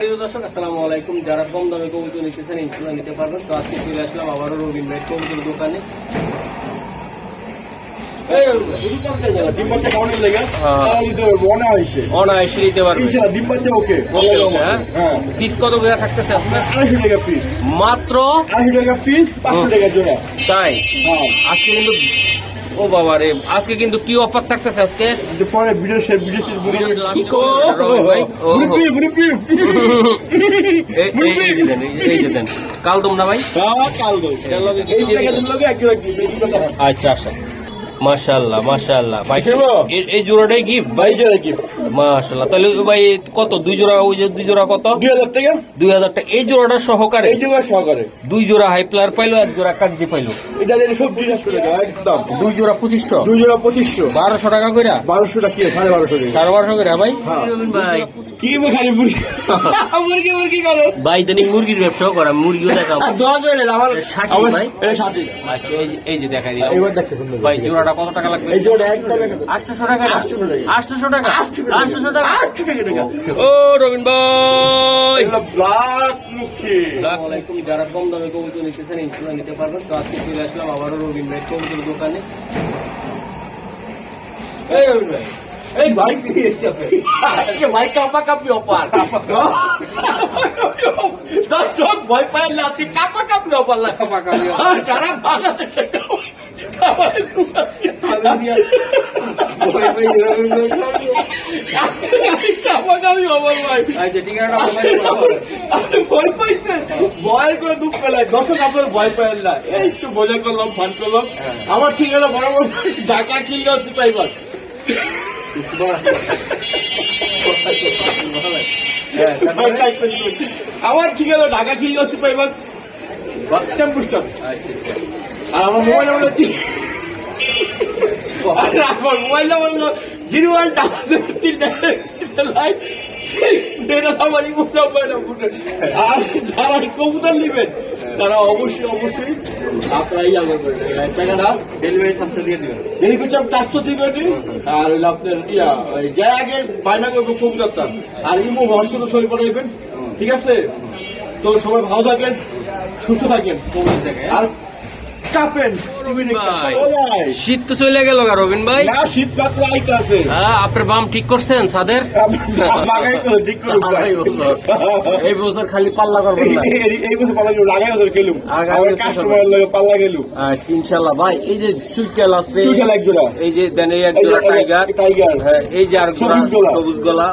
দর্শক আসসালামু আলাইকুম। যারা কম দামে কবুতর নিতেছেন ইনশাল্লাহ নিতে পারবেন। তো আজকে চলে আসলাম আবারও রবিন ভাই কবুতর দোকানে। হ্যাঁ। নিতে হ্যাঁ? হ্যাঁ। মাত্র? আড়াইশো টাকা পিস পাঁচশো টাকা জোড়া। তাই? আজকে কিন্তু ও বাবা রে আজকে কিন্তু কি অফার থাকতেছে আজকে? পরে ভিডিও শেষ ভিডিও এই- যে দেন, দেন কালদম না ভাই? কাল না। আচ্ছা আচ্ছা। মাশাআল্লাহ মাশাআল্লাহ। ভাই এই- এই জোড়াটাই গিফট ভাই? জোড়া কি মাশাআল্লাহ তাহলে ভাই কত? দুই জোড়া ওই যে দুই জোড়া কত? দুই হাজার টাকা। দুই হাজার টাকা। এই জোড়াটা সহকারে? এই জোড়া সহকারে। দুই জোড়া হাই প্লার পাইলো এক জোড়া কাগজি পাইলো। এটা সবজি চারশো টাকা একদম। দুই জোড়া পঁচিশশো? দুই জোড়া পঁচিশশো। বারোশো টাকা কইরা? বারোশো টাকা কি সাড়ে বারোশো টাকা। সাড়ে বারোশো কইরা ভাই? হ্যাঁ। ভাই? কি খালি মুরগি? মুরগি মুরগি করো। ভাই তানি মুরগির ব্যবসাও করা মুরগিও দেখাও। আমার ভাই? আচ্ছা এই যে- দেখাই দিলাম। এবার দেখো ভাই জোড়াটা কত টাকা লাগবে এই জোড়া একদম একদম। আটশোশো টাকা না? 800 টাকা। আটশোশো টাকা আটশো টাকা। ও রবিন ভাই এগুলো black মুখী। আসসালামু আলাইকুম যারা কম দামে কবুতর নিতেছেন ইনশাল্লাহ নিতে পারবেন তো আজকে চলে আসলাম আবারও রবিন ভাই কবুতর দোকানে এই রবিন ভাই এই ভাই কি এসে আপনি ভাই কাপা কাপি অপার। দর্শক ভয় পায় না, আপনি কাপা কাপি অপার লাগে। কাপা কাপি যারা বাংলাদেশে আচ্ছা হ্যাঁ। আমার ঠিকানা বরাবর ঢাকা কিনলে হচ্ছে পাইবার? আমার ঠিকানা ঢাকা কিনলে হচ্ছে পাইবার টেম্পু স্টপ আর আমার মোবাইল নাম্বার হচ্ছে আর আমার মোবাইল নাম্বার হলো জিরো ওয়ান ডাবল জিরো তিন লাইন সিক্স যেটা আমার ইমো নাম্বার আর যারা কবুতর নেবেন তারা অবশ্যই অবশ্যই আপনারা ইয়া করবেন এই টাকাটা ডেলিভারি চার্জটা দিয়ে দিবেন। হেলিকপ্টার কাজ তো দিবেন আর হইল আপনার ইয়া ওই যে আগে বায়না করব কবুতরটা আর ইমো হোয়াটসঅ্যাপে সই করাইবেন ঠিক আছে? তো সবাই ভালো থাকেন। সুস্থ থাকেন। আর কাপেন শীত তো চলে গেল গা রবিন ভাই। শীত পাতলা হ্যাঁ আপনার বাম ঠিক করছেন সাদের? এই বছর খালি পাল্লা এই- বছর পাল্লা গেলুম লাগাই ওদের গেলুম আগামী আমার বছর কাস্টমারের লগে পাল্লা গেলুম। আচ্ছা ভাই এই যে চুইটাল আছে চুইটাল এক জোড়া। এই যে দেন এই এক জোড়া টাইগার টাইগার। হ্যাঁ এই যে আর জোড়া সবুজ গলা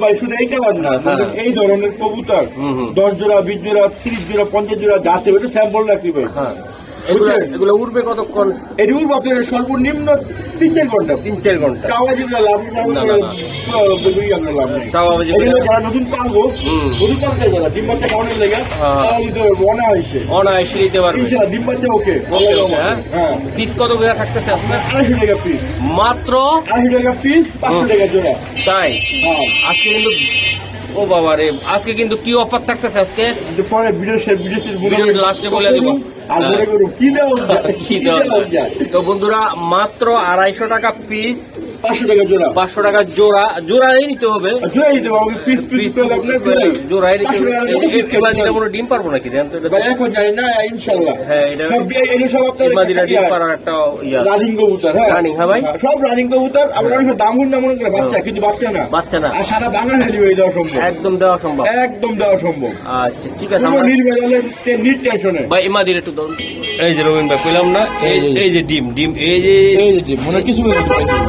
ভাই শুধু এই কালার না হ্যাঁ। এই ধরনের কবুতর। হুম, হুম। দশ জোড়া বিশ জোড়া তিরিশ জোড়া পঞ্চাশ জোড়া যাচ্ছে ওটা স্যাম্পল রাখি ভাই। হ্যাঁ। এগুলো উঠবে কতক্ষণ? এটি উঠবো আপনার সর্বনিম্ন তিন চার ঘণ্টা। তিন চার ঘণ্টা। চাওয়া যেগুলো লাভ যারা নতুন পালবো নতুন পালতে যারা ডিম বাচ্চা লেগে হ্যাঁ। পারব অনায়াসে। অনায়াসে নিতে পারবে। ডিম বাচ্চা ওকে। হ্যাঁ? হ্যাঁ। পিস কত করে থাকতেছে আপনার? আড়াইশো টাকা পিস মাত্র আড়াইশো টাকা পিস পাঁচশো টাকা জোড়া। তাই? হ্যাঁ। আজকে কিন্তু ও বাবা রে আজকে কিন্তু কি অফার থাকতেছে আজকে পরে ভিডিও শেষ ভিডিও শেষ এ বলে দিব। আর। করুন কি কি তো বন্ধুরা মাত্র আড়াইশো টাকা পিস পাঁচশো টাকা জোড়া। পাঁচশো টাকা জোড়া। জোড়াই নিতে হবে। আর জোড়া দিতে পিস পিস পেলে আপনার দিলে জোড়াই নিতে হবে এই- এই পিস এবার দিলে মনে হয় ডিম পারব নাকি? দেন তো এখন জানি না ইনশাল্লাহ। হ্যাঁ, এটা- সব দিয়ে- সব আপনার ডিম পাড়ার একটা রানিং কবুতর হ্যাঁ। Running, হ্যাঁ ভাই? সব রানিং কবুতর আবার অনেক দাম না মনে করে বাচ্চা কিন্তু বাচ্চা না। বাচ্চা না। আর সারা বাংলা ডেলিভারি দেওয়া সম্ভব। একদম দেওয়া সম্ভব। একদম দেওয়া সম্ভব। আচ্ছা ঠিক আছে আমরা নির্ভেজালের নিট টেনশনে ভাই ইমাদির একটু দাও। এই যে রবীন্দ্র কইলাম না এই এই যে- এই যে ডিম ডিম এই যে মনে কিছু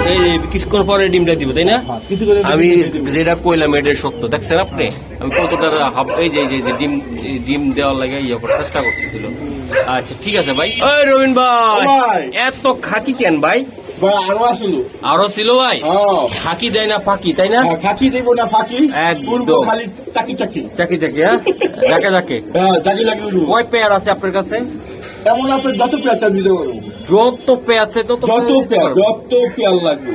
এই যে কিছুক্ষণ পরে ডিমটা দিব তাই না? আমি যেটা কইলাম এটা সত্য দেখছেন আপনি? আমি কতটা হাব- এই যে ডিম ডিম দেওয়ার লাগে ইয়ে করার চেষ্টা করতেছিল। আচ্ছা ঠিক আছে ভাই। ওই রবিন ভাই। এত খাকি কেন ভাই? আরও আরও ছিল ভাই? ফাঁকি দেয় না ফাঁকি তাই না? হ্যাঁ, ফাঁকি দেবো না ফাঁকি। একদম। খালি চাকি চাকি। চাকি চাকি হ্যাঁ? যাকে যাকে। হ্যাঁ কয় পেয়ার আছে আপনার কাছে? এমন আপনার যত পেঁয়াজ আমি দিতে পারব। যত পেঁয়াজ যত পেঁয়াজ যত পেঁয়াজ লাগবে।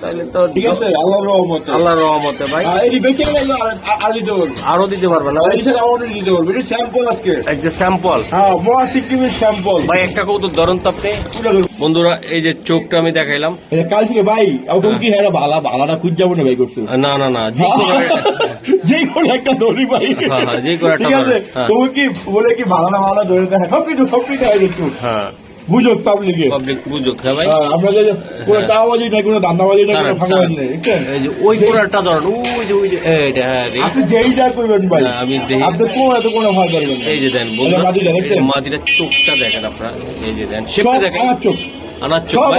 তাহলে তো ঠিক আছে আল্লাহর রহমতে। আল্লাহর রহমতে ভাই। এটি বেঁচে গেলে আর দিতে আরও দিতে পারবেন না? এটি সাথে আমাদের দিতে বলব। এটি স্যাম্পল আজকে। একটা স্যাম্পল হ্যাঁ মহা সিকিমের স্যাম্পল ভাই একটা কৌতুক ধরুন তো আপনি। বন্ধুরা এই যে চোখটা আমি দেখাইলাম। কাল থেকে ভাই ওরকম কি হ্যাঁ ভালা ভালাটা খুঁজ যাব না ভাই করছ না না না যে কোনো- একটা। দড়ি ভাই। হ্যাঁ, হ্যাঁ, যে কোনো একটা ঠিক আছে? হ্যাঁ। তুমি কি বলে কি ভালাটা ভালা ধরে দেখা? সব কিছু সব কিছু হয়। হ্যাঁ পাবলিকে পাবলিক বুঝুক হ্যাঁ ভাই। আমরা যে কোনো চাওয়াবাজি নাই কোনো দান্দাবাজি নাই কোনো ফাঁকাবাজি ছাড়েন। এই যে ওই ধরেন ওই যে ওই যে এইটা হ্যাঁ। আপনি যেই যা করবেন ভাই হ্যাঁ, আমি দেখি। আপনি কোনো এত কোনো ভয় করবেন এই যে দেন এটা মাটিটা চোখটা দেখেন আপনারা। এই যে দেন দেখেন। চোখ। আনার চোখ সব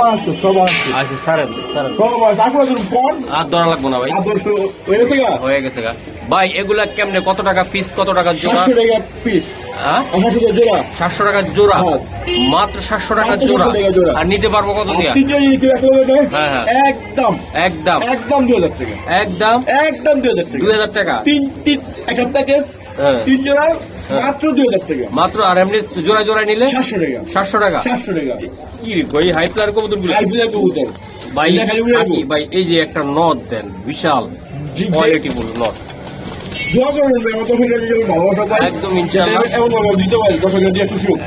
সব চোখ। আচ্ছা সারেন সারেন সব কোন আর ধরা লাগবো না ভাই। হয়ে গেছে গা? হয়ে গেছে গা। ভাই এগুলা কেমনে কত টাকা পিস কত টাকা জোড়া? সাতশো টাকা পিস হ্যাঁ সাতশো টাকা জোড়া। মাত্র সাতশো টাকা জোড়া। 700 টাকা জোড়া। আর নিতে পারব কত আর দিয়া তিনজন যদি কেউ এক লোক নেয়। একদম। একদম। একদম দুই হাজার টাকা। একদম। একদম দুই হাজার টাকা। দুই হাজার টাকা। তিন তিন একটা প্যাকেজ। তিন জোড়া মাত্র দুই হাজার টাকা। মাত্র আর এমনি জোড়া জোড়া নিলে সাতশো টাকা। সাতশো টাকা। সাতশো টাকা। কি হাই কবুতর ভাই এই যে একটা নদ দেন বিশাল। কোয়ালিটিফুল নদ। দোয়া করবেন তো যেমন একদম ইনশাল্লাহ দিতে পারি দর্শকরা দিয়ে খুশি হোক।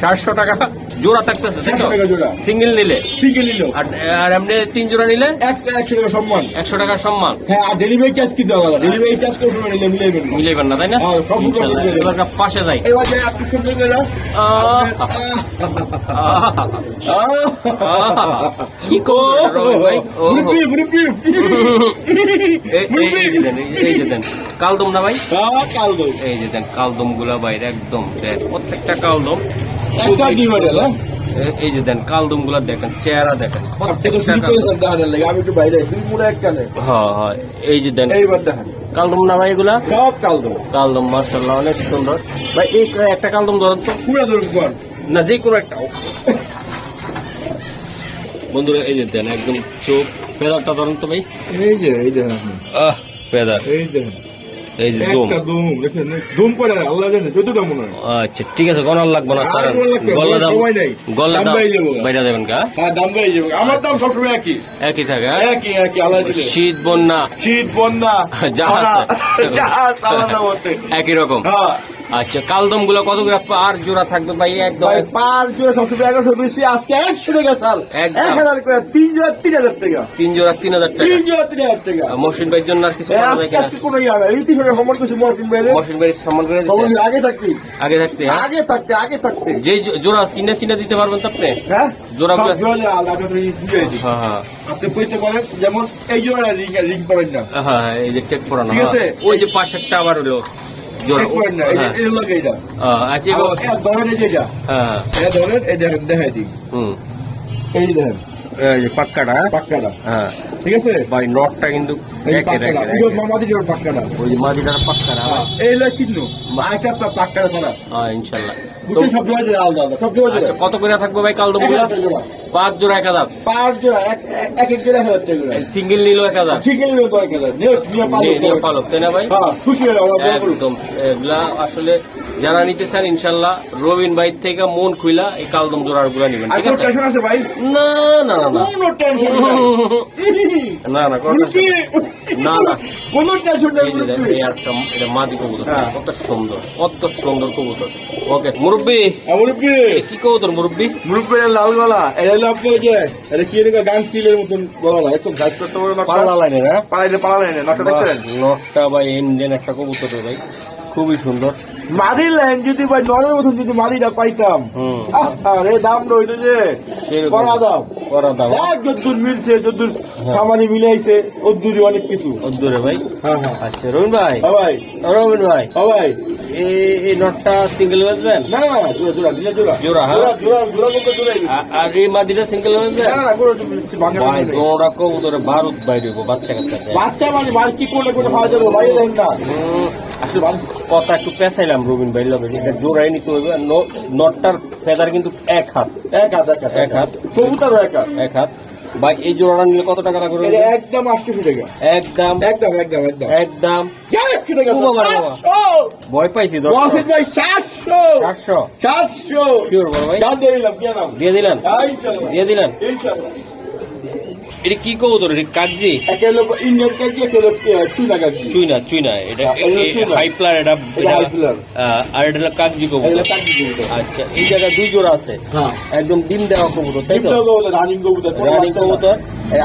চারশো টাকা। জোড়া থাকতেছে সিঙ্গেল নিলে? সিঙ্গেল নিলেও। আর এমনি তিন জোড়া নিলে? একশো টাকা সম্মান। একশো টাকা সম্মান। হ্যাঁ আর ডেলিভারি চার্জ কি দেওয়া ডেলিভারি চার্জ নিলে মিলাইবেন না। মিলাইবেন না তাই না? হ্যাঁ। এবার পাশে যাই। এবার আপনি সুন্দর করে কি ভাই? কালদম না ভাই? হ্যাঁ, কাল দেবো। এই যে দেন কালদমগুলা বাইরে একদম প্রত্যেকটা কালদম। হ্যাঁ? এই যে দেন কালদমগুলা দেখেন চেহারা দেখেন কালদম। আমি একটু বাইরে হ্যাঁ হ্যাঁ এই যে দেন কালদম না ভাই এগুলা? সব কাল দেবো কালদম মার্শাল্লাহ অনেক সুন্দর। ভাই এই একটা কালদম ধরেন তো। পুরো ধরুন না যে কোনো একটা বন্ধুরা এই যে দেন একদম চোখ ফেদারটা ধরেন তো ভাই। এই যে এই দেখেন আহ ফেদার এই দেখেন এই যে জুম। একটা দুম দেখেন দুম করে আল্লাহ জানে যতটা মনে হয়। আচ্ছা ঠিক আছে গনার লাগবে না আর ছাড়েন গণা লাগবে না, গল্লা দাম সময় দাম দাম বাইরে যাবেন কা? হ্যাঁ দাম বেড়ে যাবে। আমার দাম সবসময় একই। একই থাকে হ্যাঁ? একই একই আল্লাহ দিলে শীত বন্যা। শীত বন্যা জাহাজ। জাহাজ আলাদা মতে একই রকম। হ্যাঁ। আচ্ছা কালদমগুলো কত আর জোড়া থাকবে ভাই একদম? পাঁচ জোড়া সবসময় এগারোশো বেশি আজকে একশো টাকা সাল এক হাজার করে তিন জোড়া তিন হাজার টাকা। তিন জোড়া তিন হাজার টাকা। তিন জোড়া তিন হাজার টাকা। মহসিন ভাইয়ের জন্য আর কিছু কিনা? ইয়ে হবে এই তিনশো টাকা সমান কিছু মরকিন বাইরে মহসিন ভাইয়ের সম্মান করে আগে থাকতি। আগে থাকতে? আগে থাকতে আগে থাকতে। যে জোড়া চিনে চিনে দিতে পারবেন তো আপনি? হ্যাঁ? জোড়া হ্যাঁ হ্যাঁ। আপনি কইতে পারেন যেমন এই জোড়া রিং রিং করেন না। হ্যাঁ হ্যাঁ এই যে টেক পড়ানো ঠিক আছে? ওই যে পাশেরটা আবার হলো এই যে- হ্যাঁ। ধরেন এই এই দেখেন দেখাই দিই। হুম। এই দেখেন। এই যে পাক্কাটা? পাক্কাটা। হ্যাঁ। ঠিক আছে? ভাই নটটা কিন্তু মাদিটার পাক্কাটা। হ্যাঁ এই চিহ্ন। আরেকটা পাক্কাটা ছাড়া। হ্যাঁ, ইনশাল্লাহ। কত করে থাকবে ভাই পাঁচ জোড়া এক হাজার? পাঁচ জোড়া এক এক- জোড়া সিঙ্গেল নিল এক হাজার? এক হাজার। পালক তাই না ভাই? খুশি। একদম এগুলা আসলে যারা নিতে চান ইনশাল্লাহ রবিন ভাই থেকে মন খুইলা এই কালদম জোড়ারগুলা নিবেন ঠিক আছে? টেনশন আছে ভাই? না না না না। কোনো টেনশন না না না না। কোনো টেনশন নেই এই যে দেখেন, এই একটা এটা মাদি কবুতর। হ্যাঁ। কত সুন্দর কত সুন্দর কবুতর। ওকে মুরব্বী? আমার কি তোর মুরব্বী? লাল গলা। এটা হলো আপনার ওই যে এটা কি এরকম গান চিলের মতন গলা না একদম গাছ করতে পারবে না পাল্লা লাইনে না পালাইলে পালালে না দেখছেন নটটা বা ইন্ডিয়ান একটা কবুতর রে ভাই। খুবই সুন্দর। মাদির লাইন যদি ভাই নরের মতন যদি মাদিটা পাইতাম। আরে দাম রইল যে। করা দাম করা দাম যদ্দুর মিলছে যদ্দুর খামারি মিলাইছে ওদ্দুরি অনেক কিছু। অদ্দুরে ভাই? হ্যাঁ হ্যাঁ। আচ্ছা রবিন ভাই। হ্যাঁ ভাই। রবিন ভাই। হ্যাঁ ভাই। এই নটটা সিঙ্গেল বেচবেন না জোড়া জোড়া দিলে জোড়া। জোড়া, হ্যাঁ? জোড়া জোড়া জোড়া করতে জোড়াই আর এই মাদিটা সিঙ্গেল বেচবেন না না না কোনো ভাঙা ভাই ভারত বাইরে বাচ্চা কাচ্চা বাচ্চা মানে মার কি করলে করে খাওয়া যাবে? ভাই না আসলে কথা একটু পেঁচাইলাম রবিন ভাই লগে এটা জোড়াই নিতে হইবে। ন- নটটার ফেদার কিন্তু এক হাত। এক হাত এক হাত এক হাত। কবুতর এক হাত। এক হাত। ভাই এই জোড়াটা নিলে কত টাকা লাগবে একদম আটশোশো টাকা। একদম। একদম একদম একদম। একদম। ভয় পাইছি সাতশো। সাতশো। দিয়ে দিলেন? দিয়ে দিলেন? এটা কি কবুতর? এটা কাগজি? একটা হলো ইন্ডিয়ান কাকি একটা হলো আহ, চুনা চুইনা চুইনা এটা হ্যাঁ, এগুলো চুইনা। এটা এটা high player। আহ, আর এটা হলো কাগজি কবুতর। আচ্ছা এই জায়গায় দুই জোড়া আছে। হ্যাঁ। একদম ডিম দেওয়া কবুতর তাই তো? রানিং কবুতর রানিং কবুতর।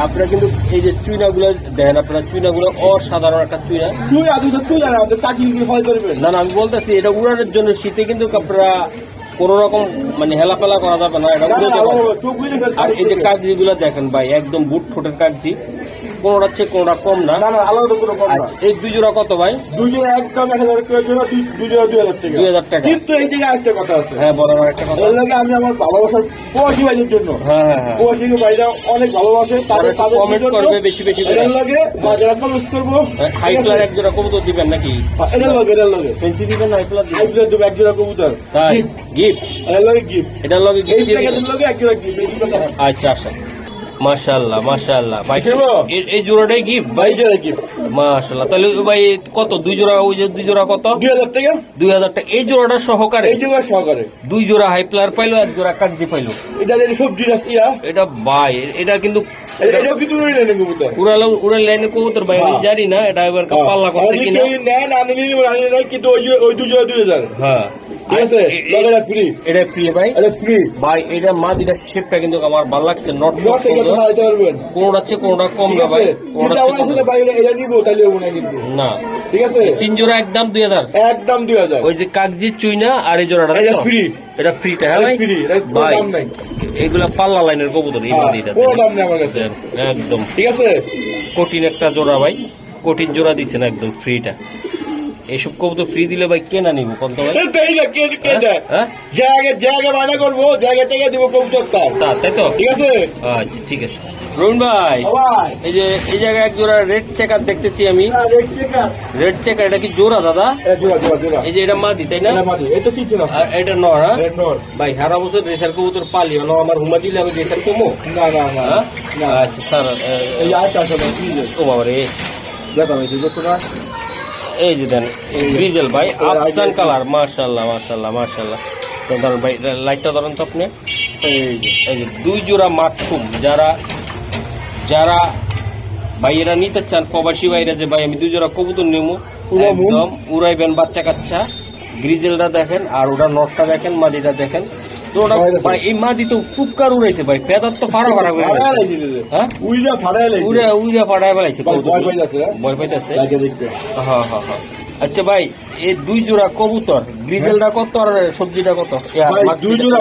আপনারা কিন্তু এই যে চুইনা গুলো দেখেন আপনারা চুইনা গুলো অসাধারণ একটা চুইনা। চুই আদু তো চুই আর আমাদের কাকি কি ভয় করবেন। না না আমি বলতেছি এটা উড়ানোর জন্য শীতে কিন্তু আপনারা কোন রকম মানে হেলাফেলা করা যাবে না এটা আর এই যে কাগজিগুলো দেখেন ভাই একদম বুট ঠোঁটের কাগজি। কোনটা হচ্ছে কোনটা কম না। না না আলাদা কোনো কম না। আচ্ছা এই দুই জোড়া কত ভাই? দুজনে একদম এক হাজার করে জোড়া দুই হাজার টাকা। দুই হাজার টাকা। কিন্তু এই জায়গায় একটা কথা আছে। হ্যাঁ বলেন আর একটা কথা। এর লাগে আমি আমার ভালোবাসার প্রবাসী ভাইদের জন্য। হ্যাঁ হ্যাঁ হ্যাঁ। প্রবাসী ভাইরা অনেক ভালোবাসে তাদের তাদের comment জন্য করবে বেশি বেশি করে। এটার লাগে বা যারা কমেন্ট করব। হাই প্লার এক জোড়া কবুতর দিবেন নাকি? হ্যাঁ, এটার লাগে এটার লাগে। ফেন্সি দিবেন হাই প্লার দিবেন? আইপিএল দেবো এক জোড়া কবুতর। তাই Gift, গিফট এটার লাগে গিফট এটার লগে এই গিফট প্যাকেটের লাগে এক জোড়া গিফট আচ্ছা আচ্ছা। মাশাআল্লাহ মাশাআল্লাহ। ভাই এই- জোড়াটাই গিফট ভাই? জোড়া গিফট মাশাআল্লাহ। তাহলে ভাই কত? দুই জোড়া ওই যে দুই জোড়া কত? দুই হাজার টাকা। দুই হাজার টাকা। এই জোড়াটা সহকারে? এই জোড়া সহকারে। দুই জোড়া হাই প্লার পাইলো এক জোড়া কাঞ্জি পাইলো। এটা সবজি রাস ইয়া। এটা ভাই এটা কিন্তু এটা- এটাও কিন্তু রইল কবুতর? উড়ালো উড়াল লাইনে কবুতর ভাই আমি হ্যাঁ। জানি না এটা এবার পাল্লা করছে যদি কিনা। কেউ নেয় না নাই কিন্তু ওই ওই দুই দুই হাজার হ্যাঁ। ঠিক আছে? এ- এ- লগেরা ফ্রি এটা ফ্রি ভাই। এটা ফ্রি ভাই এটা মাদিটা শেপটা কিন্তু আমার ভালো লাগছে নট কোনটা কোনটা কম না ভাই কোনটা এটা নিবো তাহলে না কিন্তু না। ঠিক আছে? তিন জোড়া একদম দুই হাজার। একদম দুই হাজার। ওই যে কাগজি চুইনা আর এই জোড়াটা free। এটা ফ্রিটা হ্যাঁ? ভাই ভাই এইগুলা পাল্লা লাইনের কবুতর এই মাদিটা একদম। ঠিক আছে? কঠিন একটা জোড়া ভাই কঠিন জোড়া দিচ্ছেন একদম ফ্রিটা এইসব কবুতর ফ্রি দিলে ভাই কেনা নিব? কত ভাই? এই দেই না কে কে হ্যাঁ? জায়গা জায়গা বায়না করব জায়গা থেকে দিব কবুতর তার তা তাই তো? ঠিক আছে? আচ্ছা ঠিক আছে। রুন ভাই এই যে এই জায়গায় এক জোড়া রেড চেকার দেখতেছি আমি। রেড চেকার এটা কি জোড়া দাদা? এই যে এটা মাদি তাই না? এটা এটা নর হ্যাঁ? ভাই সারা বছর রেসার কবুতর পালি হলো আমার হুমা দিলে আমি রেসার কমো? না না না। হ্যাঁ? আচ্ছা স্যার না ও বাবা রে দেখা হয়েছে না এই যে দেন গ্রিজেল ভাই আফসান কালার মাশাল্লাহ মাশাল্লাহ মাশাল্লাহ তো ধরুন ভাই লাইটটা ধরেন তো আপনি। এই যে। দুই জোড়া মাঠুম যারা যারা ভাই এরা নিতে চান প্রবাসী ভাইরা যে ভাই আমি দুই জোড়া কবুতর নেব। একদম উড়াইবেন বাচ্চা কাচ্চা গ্রিজেলটা দেখেন আর ওটা নটটা দেখেন মাদিটা দেখেন। তো ওটা ভাই এই মাদি তো ফুপকার উড়াইছে ভাই ফেদার তো ফাড়া ফাড়া করে। হ্যাঁ? উইরা ফাড়ায় লাইছে। উড়ে উড়ে বেলাইছে ভয় পাইতাছে, হ্যাঁ? ভয় পাইতেছে? হ্যাঁ হ্যাঁ হ্যাঁ। আচ্ছা ভাই এই দুই জোড়া কবুতর গ্রিজেলটা কত আর সবজিটা কত? দুই জোড়া।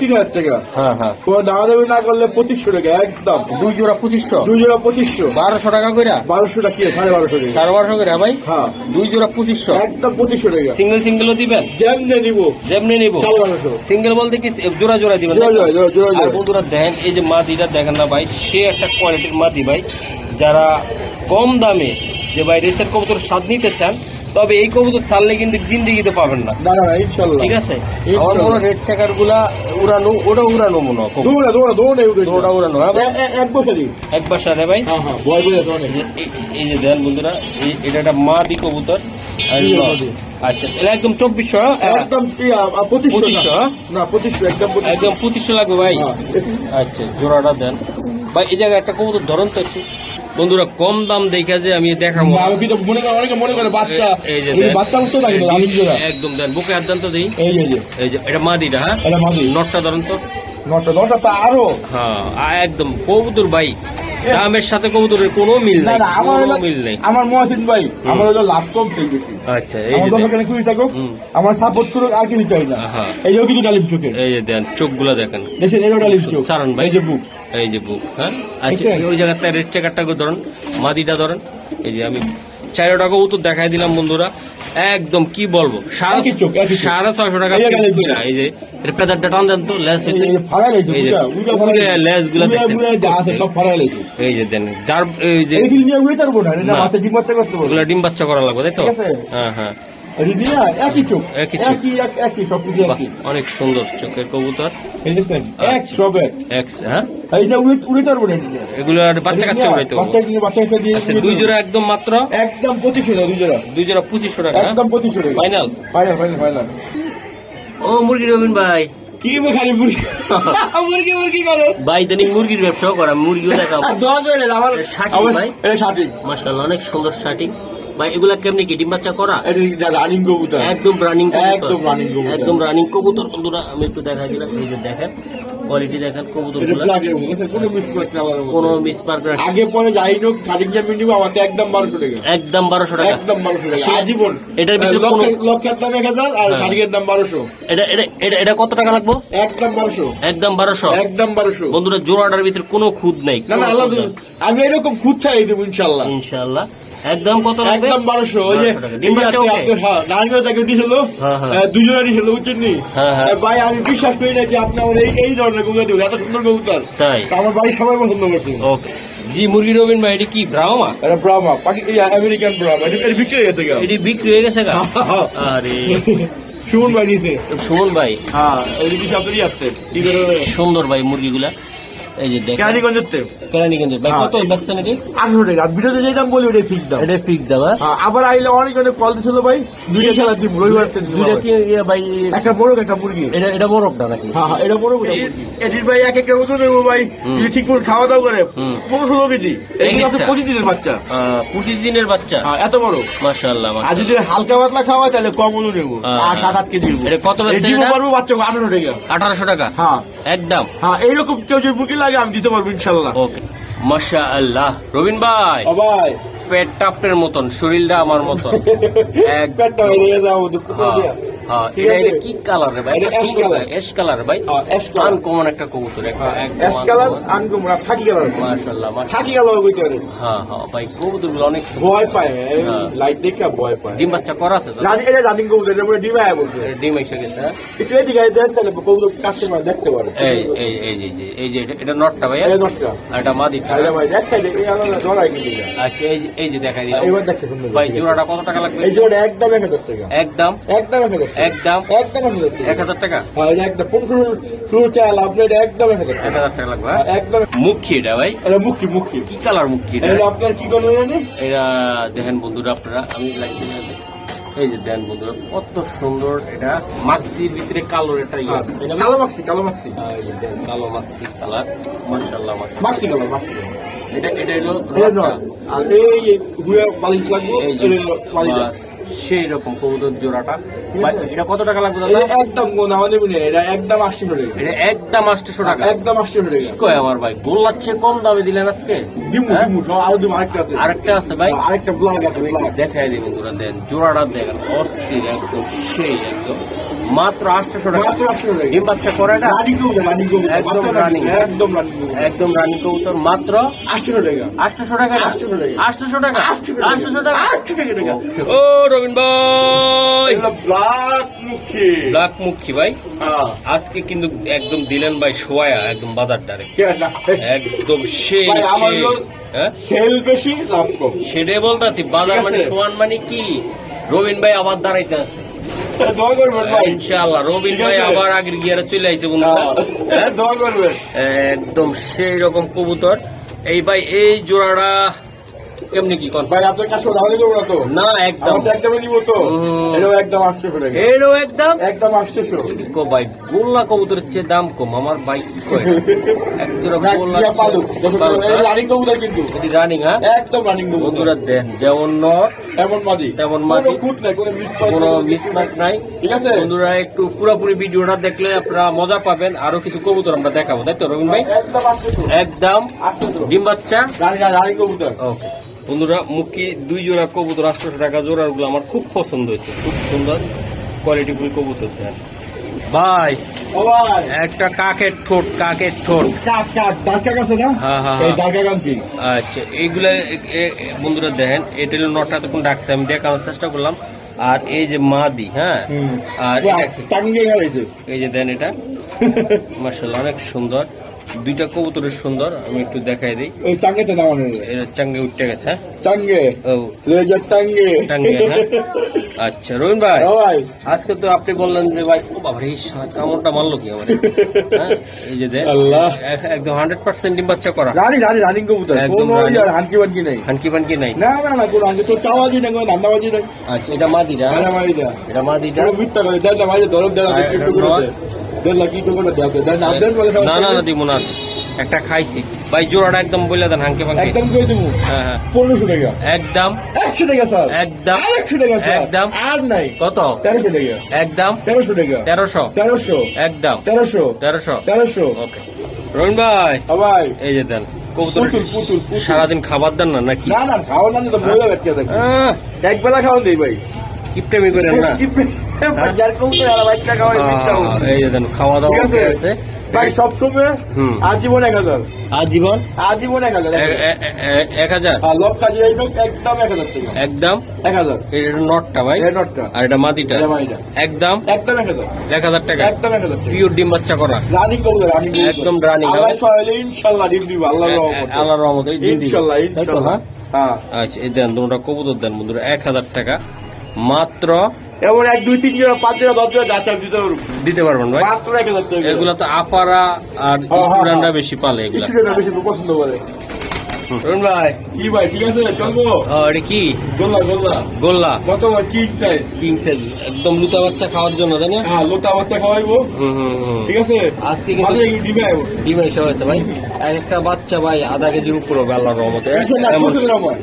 তিন হাজার টাকা। হ্যাঁ হ্যাঁ। কোনো দামাদামি না করলে পঁচিশশো টাকা একদম। দুই জোড়া পঁচিশশো? দুই জোড়া পঁচিশশো। বারোশো টাকা কইরা? বারোশো টাকা সাড়ে বারোশো টাকা। সাড়ে বারোশো করে ভাই? হ্যাঁ। দুই জোড়া পঁচিশশো? একদম পঁচিশশো টাকা। সিঙ্গেল সিঙ্গেলও দিবেন? যেমনে নিব। যেমনি নিব? সিঙ্গেল বলতে কি জোড়া জোড়া দিবেন জোড়া জোড়া, জোড়া জোড়া আর বন্ধুরা দেখেন এই যে মাদিটা দেখেন না ভাই সে একটা কোয়ালিটির মাদি ভাই। যারা কম দামে যে ভাই রেসের কবুতর স্বাদ নিতে চান তবে এই কবুতর ছাড়লে কিন্তু জিন্দিগিতে পাবেন না। ইনশাল্লাহ। ঠিক আছে? আমার মনে রেড চেকারগুলা উড়ানো ওটা উড়ানো মনে হয় দৌড়া দৌড়া দৌড়ে উঠে ওটা উড়ানো হ্যাঁ এক বছরই একবার সাথে ভাই? হ্যাঁ হ্যাঁ এই যে- দেন বন্ধুরা এটা একটা মাদি কবুতর? আচ্ছা এটা একদম চব্বিশশো একদম পঁচিশশো পঁচিশশো, না। হ্যাঁ? পঁচিশশো একদম পঁচিশশো। একদম পঁচিশশো লাগবে ভাই। হ্যাঁ। আচ্ছা জোড়াটা দেন। ভাই এই জায়গায় একটা কবুতর ধরন তো একটু। বন্ধুরা কম দাম দেখে যে আমি দেখাবো। আমি কিন্তু মনে করে অনেকে মনে করে বাচ্চা এই যে বাচ্চা বুঝতে লাগে না আমি জোড়া একদম দেন বুকে হাত দেন তো দিই। এই যে এই যে। এটা মাদিটা হ্যাঁ? এটা মাদি। নটটা ধরেন তো। নটা দশটা তা আরও। হ্যাঁ একদম কবুতর ভাই। দামের সাথে কবুতরের কোনো মিল নাই কোনো মিল নেই। আমার মহাসিন ভাই আমার হলো লাভ কম বেশি। আচ্ছা এই যে দেন। থাকুক আমার সাপোর্ট করুক আর কিছু চাই না। এই যে কিন্তু ডালিম এই যে দেন চোখগুলো দেখেন। এরও ডালিম চোখ। সারণ ভাই। এই যে বুক। এই যে বুক হ্যাঁ? আচ্ছা ওই জায়গাটা রেড চেকারটা ধরেন মাদিটা ধরেন। এই যে আমি চারোটা কবুতর দেখাই দিলাম বন্ধুরা। একদম কি বলব? সাড়ে ছয়শো টাকা এই যে পেদারটা টান দেন তো লেস লেসগুলা এই যে দেন যার এই যে ডিম বাচ্চা করা লাগবে তাই তো? হ্যাঁ হ্যাঁ। একই চোখ। একই চোখ। একই সব কিছু একই। অনেক সুন্দর চোখের কবুতর। এই দেখছেন এক। এক হ্যাঁ? এইটা উড়ে উড়ে পারব না। এগুলো আর বাচ্চা কাচ্চা উড়াইতে বাচ্চা হবে বাচ্চা কাচ্চা দিয়ে দুই জোড়া একদম মাত্র? একদম পঁচিশশো টাকা দুই জোড়া। দুই জোড়া পঁচিশশো টাকা? একদম পঁচিশশো টাকা। ফাইনাল ফাইনাল ফাইনাল ফাইনাল ও মুরগি রবিন ভাই। কি খালি মুরগি? মুরগি মুরগি করো ভাই ইদানিং মুরগির ব্যবসাও করা। মুরগিও আমার ভাই? এটা ষাটি মাশাআল্লাহ অনেক সুন্দর শার্টিং ভাই এগুলা কেমনি কি ডিম বাচ্চা করা? রানিং কবুতর? একদম রানিং একদম running কবুতর। একদম রানিং কবুতর। বন্ধুরা আমি একটু দেখাই দিলাম এই যে দেখেন কোয়ালিটি দেখেন কবুতর এটা প্লাগের মতো কোনো মিস করতে আমার কোনো মিস পার্ক আগে পরে যাই হোক শাড়ি জামিন নিবো আমার একদম বারোশো টাকা। একদম বারোশো টাকা। একদম বারোশো টাকা আজীবন। এটার ভিতরে কোনো- লক্ষের- লক্ষের দাম এক হাজার আর। দাম বারোশো। এটা এটা এটা এটা কত টাকা লাগবো? একদম বারোশো। একদম বারোশো। একদম বারোশো। বন্ধুরা জোড়াটার ভিতরে কোনো খুদ নেই। না আমি এরকম খুদ চাই দেবো ইনশাল্লাহ ইনশাআল্লাহ। একদম কত লাগবে? একদম বারোশো ওই যে 1200 টাকা। ডিম বাচ্চা ওকে? নারীও তাকে উঠেছিল হ্যাঁ, হ্যাঁ। হ্যাঁ, হ্যাঁ। আহ, ভাই আমি বিশ্বাস করি না যে আপনি আমার এই এই ধরনের কবুতর দেবেন এত সুন্দর কবুতর। তাই? আমার বাড়ির সবাই পছন্দ করছে। ওকে। জি মুরগি রবিন ভাই এটা কি ব্রাহ্মা? এটা ব্রাহ্মা পাকি আমেরিকান ব্রাহ্মা এটা বিক্রি হয়ে গেছে গা। এটি বিক্রি হয়ে গেছে গা? আরে। সুমন ভাই নিছে। সুমন ভাই? হ্যাঁ এই আসছে সুন্দর ভাই মুরগিগুলা। এই যে দেখেন। কেরানীগঞ্জের কেরানীগঞ্জের। ভাই হ্যাঁ, কত বেচছেন এটি? আঠারো টাকা ভিডিওতে যে দাম বলি ওটাই ফিক্স দাম। এটা ফিক্স দাম হ্যাঁ? হ্যাঁ, আবার আইলে অনেক অনেক কল দিছিল ভাই দুইটা খেলা দিব রবিবার দিন দুইটা কি ইয়ে ভাই? একটা বড় একটা মুরগি। এটা এটা বরফটা নাকি? হ্যাঁ হ্যাঁ এটা বড় কথা এটির ভাই এক একটা ওজন নেব ভাই যদি ঠিক করে খাওয়া দাওয়া করে হুম। পনেরো ষোলো কেজি এগুলো আছে একটা? দিনের বাচ্চা। আহ, পঁচিশ দিনের বাচ্চা? হ্যাঁ এত বড়। মাশাআল্লাহ আর যদি হালকা পাতলা খাওয়া তাহলে কম ওজন নেব। আর সাত আট কেজি এটা কত এটা? বাচ্চা আঠারো টাকা। আঠারোশো টাকা? হ্যাঁ। একদম? হ্যাঁ এইরকম কেউ যদি লাগে আমি দিতে পারব ইনশাল্লাহ। ওকে। মাশা আল্লাহ রবিন ভাই ও ভাই। পেট টাপের মতন শরীরটা আমার মতন। এক পেটটা দুঃখ ঠিক এটা- আছে? কি কালার রে ভাই? হ্যাঁ, ash color। আনকমন একটা কবুতর একদম অ্যাশ কালার আনকমন। আর থাকি কালার মাশাআল্লাহ মাশাআল্লাহ। থাকি কালার কইতে হ্যাঁ হ্যাঁ ভাই কবুতরগুলো অনেক ভয় পায় হ্যাঁ। লাইট দেখে ভয় পায়। ডিম বাচ্চা করা আছে রানি এটা রানিং কবুতর এটা ডিম আয়া বলছে। ডিম এসে গেছে হ্যাঁ? একটু এদিকে দেন তাহলে কবুতর কাস্টমার দেখতে পারে। এই এই এই যে- যে এই যে এটা- এটা নটটা ভাইয়া এই নটটা। আর এটা মাদিটা আরে ভাই দেখ এই আলাদা আচ্ছা এই যে- এই যে দেখাই দিলাম। এবার দেখতে ভাই জোড়াটা কত টাকা লাগবে? এই জোড়া একদম টাকা। একদম? একদম একদম। একদম। এক হাজার টাকা এক হাজার টাকা? হ্যাঁ একদম কোন শুরু শুরু চাল আপনি একদম এক হাজার এক হাজার টাকা লাগবে? একদম। মুখী এটা ভাই? এটা মুক্তি মুক্তি কি কালার মুখী এটা? এটা আপনার কি করবেন জানি? এটা দেখেন বন্ধুরা আপনারা আমি এই যে দেন বন্ধুরা কত সুন্দর এটা। মাক্সির ভিতরে কালো এটা ইয়ে কালো মাক্সি কালো মাক্সি। হ্যাঁ, কালো মাক্সি কালার। মাশাআল্লাহ মাক্সি এটা এটা হলো আর এই হুয়া বালিশ লাগবে এই বালিশ বাস, সেই রকম কবুতর জোড়াটা। এটা কত টাকা লাগবে দাদা? একদম গোনা আমাদের মনে এটা একদম আশি টাকা। এটা একদম আটশো টাকা। একদম আশি টাকা। কি কয় আমার ভাই গোল্লাচ্ছে কম দামে দিলেন আজকে? ডিমু হ্যাঁ? আরেকটা আছে। আরেকটা আছে ভাই। আরেকটা ব্লগ আছে দেখাই দিবেন তোরা দেন জোড়াটা দেখেন অস্থির একদম সেই একদম। মাত্র আটশো টাকা। ডিম বাচ্চা করে না? রানিং একদম। রানিং কবুতর। কবুতর। মাত্র আটশো টাকা। না? 800 টাকা। আটশো টাকা? আটশো টাকা। আটশো টাকা? আটশো টাকা। ও রবিন ভাই। এগুলো মুখী। ব্ল্যাক মুখী ভাই। হ্যাঁ। আজকে কিন্তু একদম দিলেন ভাই সোয়া একদম বাজার ডারে একদম সেই হ্যাঁ? সেল বেশি লাভ কম। সেটাই বলতেছি বাজার মানে। সোয়ান মানে কি? রবিন ভাই আবার দাঁড়াইতে আছে। দোয়া করবেন ভাই। ইনশাআল্লাহ রবিন ভাই আবার আগের গিয়ারে চলে আইছে বন্ধুরা। হ্যাঁ, দোয়া করবেন। একদম সেই রকম কবুতর। এই ভাই এই জোড়াটা কেমনি কি কন ভাই আপনার কাছে রাহলে না তো? না একদম। একদমই নিব তো। এটাও একদম আটশো টাকা এরও একদম? একদম আটশো কি ভাই গোল্লা কবুতরের চেয়ে দাম কম। আমার ভাই কি কয়? এক জোড়া গোল্লা পালুক। রানিং কবুতর কিন্তু। রানিং হ্যাঁ? একদম রানিং কবুতর। বন্ধুরা দেন যেমন মাদি। তেমন মাদি। কোনো নাই কোনো মিস কোনো মিসমার্ক নাই। ঠিক আছে? বন্ধুরা একটু পুরোপুরি ভিডিওটা দেখলে আপনারা মজা পাবেন। আরও কিছু কবুতর আমরা দেখাবো তাই তো রবিন ভাই? একদম ডিম বাচ্চা? রানিং কবুতর। ওকে। বন্ধুরা মুখে দুই জোড়া কবুতর আটশোশো টাকা জোড়ারগুলো আমার খুব পছন্দ হয়েছে। খুব সুন্দর কোয়ালিটিফুল কবুতর দেন ভাই ভাই একটা কাকের ঠোঁট কাকের ঠোঁট। হ্যাঁ, হ্যাঁ, হ্যাঁ। আচ্ছা এইগুলা বন্ধুরা দেখেন এটা হলো নটা তখন ডাকছে আমি দেখানোর চেষ্টা করলাম। আর এই যে মাদি হ্যাঁ? আর এই যে। দেন এটা। মার্শাল্লাহ অনেক সুন্দর। দুইটা কবুতরের সুন্দর আমি একটু দেখাই দিই। এটা চাঙ্গে উঠতে গেছে হ্যাঁ? টাঙ্গে ও। লেজার টাঙ্গে। টাঙ্গে হ্যাঁ? আচ্ছা ভাই ভাই। আজকে তো আপনি বললেন যে ভাই ও বাবা এই কামড়টা মারলো কি আমার? হ্যাঁ? এই যে আল্লাহ। একদম হান্ড্রেড পার্সেন্ট ডিম বাচ্চা করা। রানি রানি রানিং কবুতর। কোনো হানকি বানকি নাই। হানকি ফানকি নাই? না না না কোনো হানকি। তোর চাওয়াজি না কোনো ধান্দাবাজি নাই আচ্ছা এটা দা এটা মাদিটা এটা মিথ্যা করে। দেয় না ধরব দেয় বলে না না না দিব না। একটা খাইছি। ভাই জোড়াটা একদম বলে দেন হাঙ্কে পাঙ্কে। একদম করে দেবো হ্যাঁ হ্যাঁ। টাকা। একদম। একশো টাকা স্যার। একদম। আর একশো টাকা স্যার। একদম। আর নাই। কত? টাকা। একদম। তেরোশো টাকা। তেরোশো। তেরোশো। একদম। তেরোশো। তেরোশো। তেরোশো। ওকে। রবীন ভাই। ভাই। এই যে দেন কবুতর পুতুল পুতুল পুতুল। সারাদিন খাবার দেন না নাকি? না না খাওয়া না তো মহিলা ব্যক্তি থাকে এক বেলা খাওয়া নেই ভাই। কিপটেমি করেন না কি পে- যার কবুতর আর বাচ্চা খাওয়াই মিথ্যা আহ, বলছে। এই যে দেন খাওয়া দাওয়া আছে? ভাই সবসময় আজীবন এক হাজার। আজীবন? আজীবন এক হাজার এ- এ- এ- এক হাজার? লব কাজে একদম এক হাজার একদম? এক হাজার। এটা নটটা ভাই। নটটা। আর এটা মাটিটা? একদম? একদম এক হাজার। এক হাজার টাকা। একদম এক হাজার পিওর ডিম বাচ্চা করা। রানিং কবুতর রানিং একদম running, আল্লাহ হ্যাঁ? সহায়লে ইনশাল্লাহ ডিম দিব আল্লাহর রহমতে। ইনশাল্লাহ। হ্যাঁ? হ্যাঁ। আচ্ছা এই দেন তোমরা কবুতর দেন বন্ধুরা এক হাজার টাকা। মাত্র এমন এক দুই তিন জন পাঁচ জন দশ জন যাচ্ছে দিতে পারব দিতে পারবেন ভাই? মাত্র এক হাজার এগুলো তো আপারা আর হ্যাঁ, স্টুডেন্টরা হ্যাঁ। বেশি পালে এগুলো। বেশি পছন্দ করে। ভাই। কি ভাই ঠিক আছে? চলবো? এটা কি? গোল্লা গোল্লা। গোল্লা। কত ভাই কি কিং সাইজ একদম লুতা বাচ্চা খাওয়ার জন্য তাই না? হ্যাঁ লোটা বাচ্চা খাওয়াইবো। হুম হুম হুম। ঠিক আছে? আজকে কিন্তু- ডিমে আইবো। ডিমে এসে হয়েছে ভাই। একটা বাচ্চা ভাই আধা কেজির উপর হবে আল্লাহর রহমতে। ছশো গ্রাম হয়।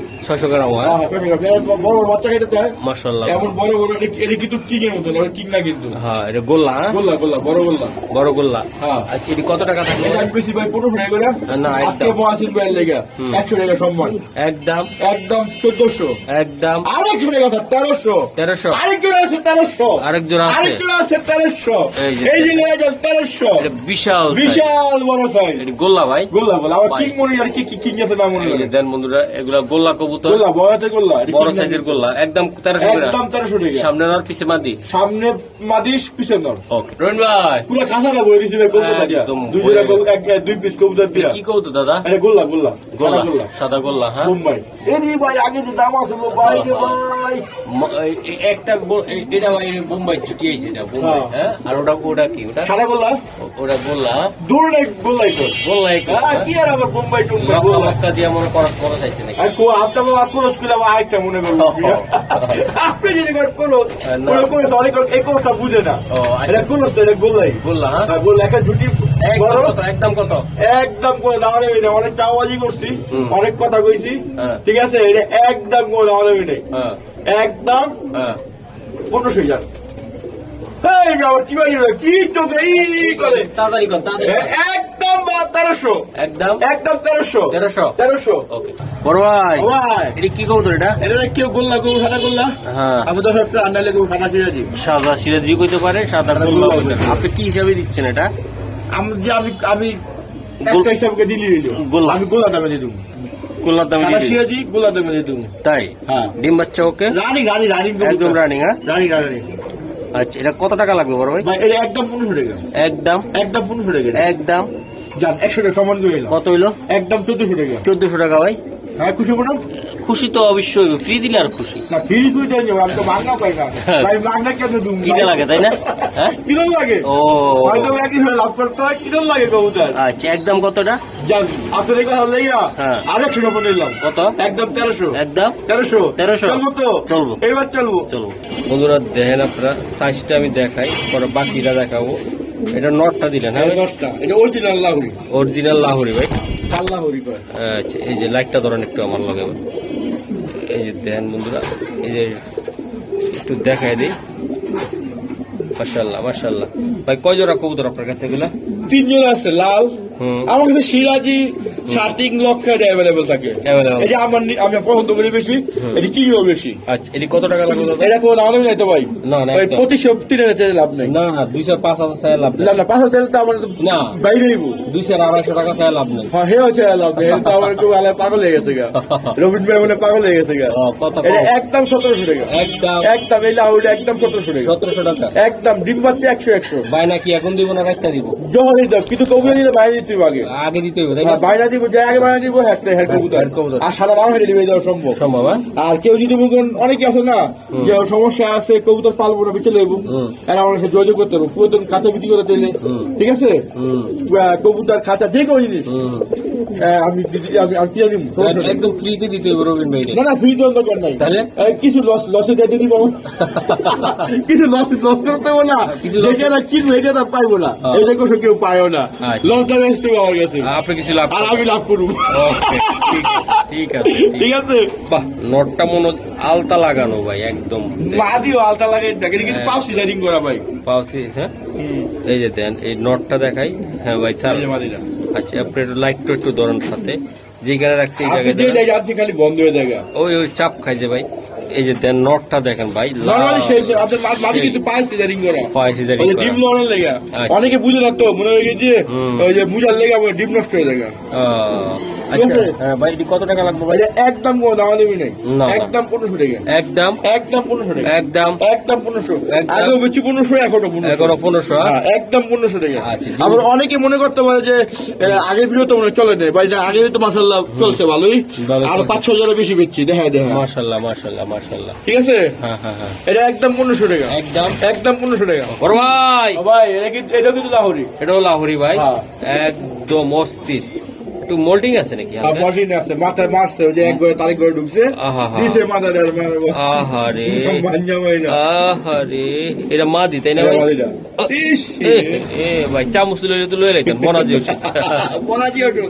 বড় বড় বাচ্চা খাইতে চায়। মার্শাল্লাহ এমন বড় বড় এটা এটা কিন্তু কিংয়ের মতো কিং না কিন্তু। হ্যাঁ এটা গোল্লা গোল্লা গোল্লা বড় গোল্লা। বড় গোল্লা। হ্যাঁ। আচ্ছা কত টাকা ভাই পনেরো টাকা না, আজকে লেগে। একশো টাকা সম্মান। একদম একদম চোদ্দশো। একদম আরেকশো টাকা স্যার তেরোশো। তেরোশো। আরেকজন আছে তেরোশো। আরেকজন আরেকজন আছে তেরোশো। এই যে- এই যান তেরোশো। বিশাল বিশাল বড় সাইজ গোল্লা ভাই। গোল্লা বলা। আবার কিং মনে আর কি কি কিং আছে না মনে এই দেন বন্ধুরা এগুলা গোল্লা কবুতর। গোল্লা বড়তে গোল্লা। বড় সাইজের গোল্লা। একদম তেরোশো একদম তেরোশো টাকা। সামনে আর পিছে মাদি? সামনে মাদিস পিছন নর ওকে। রোহন ভাই। পুরো খাসাটা বই দিছি ভাই কবুতর দুই জোড়া কবুতর, এক এক দুই পিস কবুতর দিয়া। কি কবুতর দাদা? গোল্লা গোল্লা। গোল্লা। গোল্লা সাদা গোল্লা হ্যাঁ? মুম্বাই। এরি ভাই আগে যে দাম আছে ভাই রে ভাই। একটা এটা ভাই বোম্বাই ছুটি আইছে এটা বোম্বাই হ্যাঁ। হ্যাঁ? আর ওটা ওটা কি ওটা? সাদা গোল্লা? ওটা গোল্লা। হ্যাঁ? গোল্লাই তো গোল্লা। হ্যাঁ কি আর আবার মুম্বাই টুম্বাই গোল্লা? লক্কা দিয়ে মনে করা করা চাইছে নাকি? আর কো আপনি বাবা কোরস করে আমার আরেকটা মনে করব আপনি যদি করে কোরস না। কোরস কোরস অনেক এই কোরসটা বুঝে না। আচ্ছা। এটা কোরস তো এটা গোল্লাই। গোল্লা হ্যাঁ গোল্লা একটা ঝুটি একদম কত একদম কত? একদম করে না অনেক চাওয়াজি করছি। অনেক কথা কইছি। ঠিক আছে এটা একদম করে দাঁড়ানো নেই একদম পনেরোশো হাজার। কি বাড়ি কি চোখে এই করে। তাড়াতাড়ি কর তাড়াতাড়ি কর। একদম তেরোশো। একদম? একদম তেরোশো। তেরোশো? তেরোশো। ওকে। বড় ভাই এটা কি কবুতর এটা? এটা কেউ গোল্লা কেউ সাদা গোল্লা? হ্যাঁ। দশ আন্ডালে কেউ সাদা সাদা সিরাজি কইতে পারে সাদা সাদা গোল্লা কইতে পারে। কইতে আপনি কি হিসাবে দিচ্ছেন এটা? আমি যে আমি আমি গোল- একটা হিসাবকে দিলি গোল্লা। আমি গোল্লা দামে দিয়ে দেবো। গোল্লার দামে সাদা দিয়ে দিন। সিরাজি গোল্লা দামে দিয়ে দেবো। তাই? হ্যাঁ। ডিম বাচ্চা ওকে? রানি রানি রানি একদম রানিং হ্যাঁ? রানি রানি আচ্ছা এটা কত টাকা লাগবে বড় ভাই? এটা একদম পনেরোশো টাকা। একদম? একদম পনেরোশো টাকা। একদম? যান একশো টাকা সমান কত হইল? একদম চোদ্দশো টাকা। চোদ্দশো টাকা ভাই? হ্যাঁ খুশি খুশি তো অবশ্যই ফ্রি দিলে আর খুশি। না ফ্রি ফ্রি দেন আমি তো মাগনা পাই না। ভাই মাগনা কেন দুম? কিনে লাগে তাই না? হ্যাঁ? কিরম লাগে? ও। হয়তো একদিন হয়ে লাভ করতে হয় কিরম লাগে কবুতর? আচ্ছা একদম কতটা? কথা লেগা হ্যাঁ। আরেকশো টাকা নিলাম কত? একদম তেরোশো। একদম তেরোশো। তেরোশো। চলবো তো? চলবো। এবার চলবো। চলো বন্ধুরা দেখেন আপনারা সাইজটা আমি দেখাই পরে বাকিটা দেখাবো। এটা নটটা দিলেন হ্যাঁ? এটা অরিজিনাল লাহুরি। অরিজিনাল লাহুরি ভাই। আচ্ছা এই যে লাইটটা ধরেন একটু আমার লগে। এই যে দেন বন্ধুরা এই যে একটু দেখাই দিই। মাসাল্লাহ মাসাল্লাহ ভাই কয় জোড়া কবুতর আপনার কাছে এগুলা? তিনজন আছে লাল। আমার কাছে সিরাজি শার্টিং লক্ষের অ্যাভেলেবল থাকে। এটা আমার আমি পছন্দ করি বেশি। এটি কিনিও বেশি। আচ্ছা এটি কত টাকা লাগবে এটা কোনো দাম নাই তো ভাই। না না ভাই। পঁচিশশো তিন হাজার লাভ নেই। না না দুইশো পাঁচ হাজার চাই লাভ না না পাঁচ হাজার তো আমার না। বাইরে দুইশো আড়াইশো টাকা চাই লাভ নেই। হ্যাঁ হে হচ্ছে লাভ নেই। তো আমার কেউ আলাদা পাগল হয়ে গেছে গা। রবীন্দ্র ভাই মানে পাগল হয়ে গেছে গা। কত এটা একদম সতেরোশো টাকা। একদম। একদম এই লাউটা একদম সতেরোশো টাকা। সতেরোশো টাকা। একদম ডিম পাচ্ছে একশো একশো। বাইনা কি এখন দিব না রাখতে দিব। জহরই দাও কিন্তু কবুতর দিলে বাইরে দিতে হবে আগে। আগে দিতে হবে তাই না? হ্যাঁ, বাইরে দিব যে আগে বাইরে দিব হ্যাঁ হ্যাঁ কবুতর হ্যাঁ, কবুতর। আর সারা বারো হেঁটে দিবে দেওয়া সম্ভব। সম্ভব হ্যাঁ? আর কেউ যদি মনে করেন অনেকে আছে না যে সমস্যা আছে কবুতর পালবো না বিচে লেবু হুম। আমার সাথে যোগাযোগ করতে হবে পুরাতন খাঁচা বিক্রি করে দিলে। ঠিক আছে? কবুতর খাঁচা যে কোনো জিনিস। আমি। একদম ফ্রিতে দিতে হবে রবিন ভাই না না ফ্রি দেওয়ার দরকার নাই। তাহলে? কিছু লস লসে দিয়ে দিব। কিছু লস লস করতে পারব না। কিছু যেটা কিনবো এটা না পাইবো না। হ্যাঁ। এটা কেউ পায়ও না। আচ্ছা। আমার কাছে আপনি কিছু লাভ আর আমি লাভ করব ঠিক আছে ঠিক আছে। বাহ নটটা মনে আলতা লাগানো ভাই একদম। মা আলতা লাগাই দেখে কিন্তু হ্যাঁ। পাও সিজারিং করা ভাই। পাওসি হ্যাঁ? এই যে দেন এই নটটা দেখাই। হ্যাঁ ভাই ছাড়। যে। আচ্ছা আপনি লাইটটা একটু ধরেন সাথে। যেখানে রাখছি এই জায়গায় যে খালি বন্ধ হয়ে দেখা ওই ওই চাপ খাই যে ভাই। এই যে দেন নটটা দেখেন ভাই নর্মালি সেই সেই- আপনার মা- মাদি কিন্তু পায় সিজারিং করা। ওই যে করা। ডিম লড়ার লেগা। আচ্ছা। অনেকে বুঝে না তো মনে হয় যে ওই যে মুজার লেগা ওই ডিম নষ্ট হয়ে যায় আচ্ছা? হ্যাঁ ভাই কত টাকা লাগবে ভাই? একদম কোনো দাম দেবি না। একদম পনেরোশো টাকা। একদম? একদম পনেরোশো টাকা। একদম? একদম পনেরোশো। একদম। আগেও বেশি এখনও পনেরোশো। হ্যাঁ, একদম টাকা। আচ্ছা, আবার অনেকে মনে করতে পারে যে আগের ভিডিও তো মনে হয় চলে নেই এটা আগের তো মাসাল্লাহ চলছে ভালোই। ভালো আর চলছে। পাঁচ ছ হাজারও বেশি বেচছি দেখা দেখা মার্শাল্লাহ মার্শাল্লাহ ঠিক আছে? হ্যাঁ হ্যাঁ হ্যাঁ। এটা একদম পনেরোশো টাকা। একদম? একদম পনেরোশো টাকা। বড় ভাই! ও ভাই এটা কিন্তু এটা কিন্তু লাহোরি। এটাও লাহোরি ভাই। একদম অস্থির। একটু মোল্টিং আছে নাকি হালকা? আছে। মাথায় মারছে ওই যে এক ঘরে তারিখ ঘরে ঢুকছে। দিছে মাথা দেড় মারবো আহারে ভাঞ্জা মাইনা আহারে এটা মাদি তাই না ভাই? ইস, এ, এ ভাই চামচ লইলে তো লয়ে রাখেন যে পনাজি ওঠো।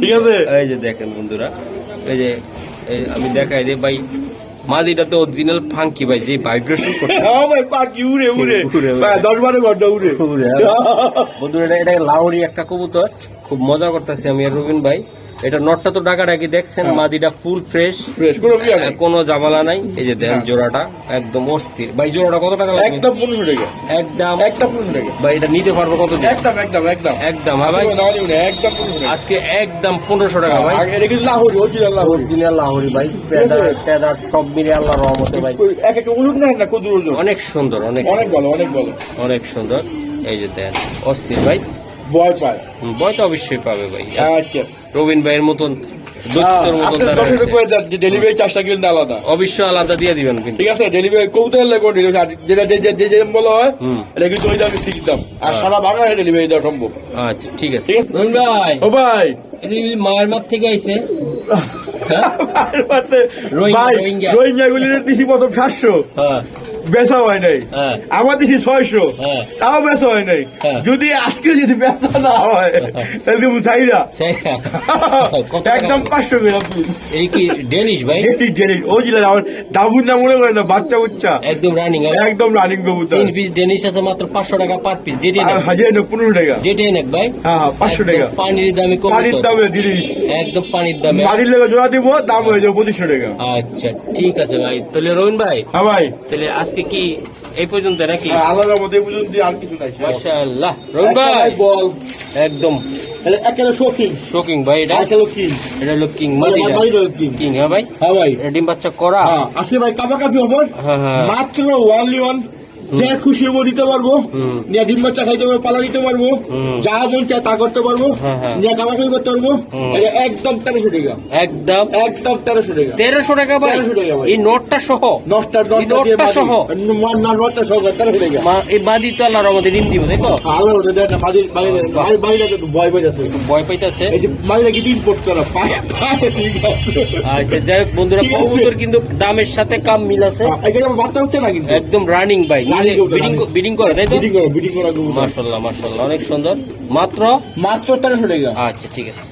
ঠিক আছে? এই যে দেখেন বন্ধুরা এই যে এই আমি দেখাই যে ভাই মাদিটা তো অরিজিনাল ফাঙ্কি ভাই যে ভাইব্রেশন করছে। হ্যাঁ ভাই পাখি উড়ে উড়ে। ভাই, দশ বারো ঘণ্টা উড়ে। উড়ে, বন্ধুরা এটা এটা লাউরি একটা কবুতর। খুব মজা করতেছি আমি আর রবিন ভাই। এটা নটটা তো ডাকা ডাকি দেখছেন হ্যাঁ। মাদিটা ফুল ফ্রেশ ফ্রেশ কোনো কোনো জামালা নাই। এই যে দেন হ্যাঁ। জোড়াটা একদম অস্থির। ভাই জোড়াটা কত টাকা লাগবে? একদম পনেরোশো টাকা। একদম। একদম পনেরোশো টাকা। ভাই এটা নিতে পারব কত দিন একদম একদম একদম। একদম হ্যাঁ ভাই। একদম টাকা। আজকে একদম পনেরোশো টাকা ভাই। এটা লাহোরি অরিজিনাল লাহোরি। অরিজিনাল লাহোরি ভাই। পেদার পেদার সব মিলে আল্লাহ রহমতে ভাই। এক একটা উলুট না না ক্ষুদ্র অনেক সুন্দর অনেক অনেক ভালো অনেক ভালো। অনেক সুন্দর। এই যে দেন অস্থির ভাই। ভয় পায়। ভয় তো অবশ্যই পাবে ভাই। আচ্ছা রবিন ভাইয়ের মতন দৈত্যর মতন আপনার তারা দশ রয়েছে। টাকা ডেলিভারি চার্জটা কিন্তু আলাদা। অবশ্যই আলাদা দিয়ে দিবেন কিন্তু। ঠিক আছে ডেলিভারি কৌতূহল লাগবে যেটা যে যে- যে যে বলা হয় এটা কিন্তু ওই দামে ঠিক দাম। আর হ্যাঁ। সারা ডেলিভারি দেওয়া সম্ভব। আচ্ছা ঠিক আছে। রবিন ভাই। ও ভাই। মায়ের মাঠ থেকে আইছে। রোহিঙ্গা, ভাই রোহিঙ্গা। রোহিঙ্গা গুলি দিছি প্রথম সাতশো। হ্যাঁ। বেচা হয় নাই। হ্যাঁ। আমার দিছি ছয়শো। হ্যাঁ। তাও বেচা হয় নাই। হ্যাঁ। যদি আজকে যদি বেচা না হয় তাহলে তুমি একদম পাঁচশো গ্রাম এই কি ডেনিশ ভাই? ডেলি ডেলি ও জিলা আমার দাবুর না মনে করে না বাচ্চা উচ্চা। একদম রানিং একদম রানিং কবুতর। তিন পিস ডেনিশ আছে মাত্র পাঁচশো টাকা পার পিস যেটি হাজার না পনেরো টাকা। যেটি নেক ভাই। হ্যাঁ হ্যাঁ পাঁচশো টাকা। পানির দামে পানির একদম পানির দামে। লেগে জোড়া দিব দাম হয়ে যাবে পঁচিশশো টাকা। আচ্ছা ঠিক আছে ভাই। তাহলে রবিন ভাই হ্যাঁ ভাই। তাহলে আজকে কি এই পর্যন্ত নাকি? হ্যাঁ, আল্লাহর মধ্যে বুঝুন আর কিছু নাই মাশাআল্লাহ। রবিন ভাই? বল। একদম। একেবারে শৌখিন। শোকিং ভাই এটা? একেবারে কিং। এটা হলো কিং হ্যাঁ ভাই? হ্যাঁ ভাই। ডিম বাচ্চা করা? হ্যাঁ আজকে ভাই কাপা কাপি হব। হ্যাঁ হ্যাঁ। মাত্র ওয়ানলি ওয়ান যে খুশি হব দিতে পারব হুম। নিয়ে ডিম বাচ্চা খাইতে পারব পালা দিতে পারব যা মন চায় তা করতে পারব হ্যাঁ, হ্যাঁ। নিয়ে করতে পারব। একদম তেরোশো টাকা। একদম। একদম তেরোশো টাকা। তেরোশো টাকা ভাই? 1300 টাকা এই নোটটা সহ? নটটা নোটটা সহ? নটটা সহ তেরোশো টাকা। এই বাদি তো আল্লাহর আমাদের ঋণ দিব আল্লাহ ওটা দেখ না বাড়িটাতে ভয় ভয় ভয় পাইতেছে? এই যে বাড়িটা কি দিন পড়ছে না? পায়ে পায়ে ঠিক আছে আচ্ছা যাই হোক বন্ধুরা। কবুতর কিন্তু দামের সাথে কাম মিল আছে। হ্যাঁ, বাচ্চা হচ্ছে না কিন্তু। একদম রানিং ভাই। Bidding running। তাই তো? বিডিং করা বিডিং করা কবুতর। মাশাল্লাহ মাশাল্লাহ অনেক সুন্দর। মাত্র? মাত্র তেরোশো টাকা। আচ্ছা ঠিক আছে।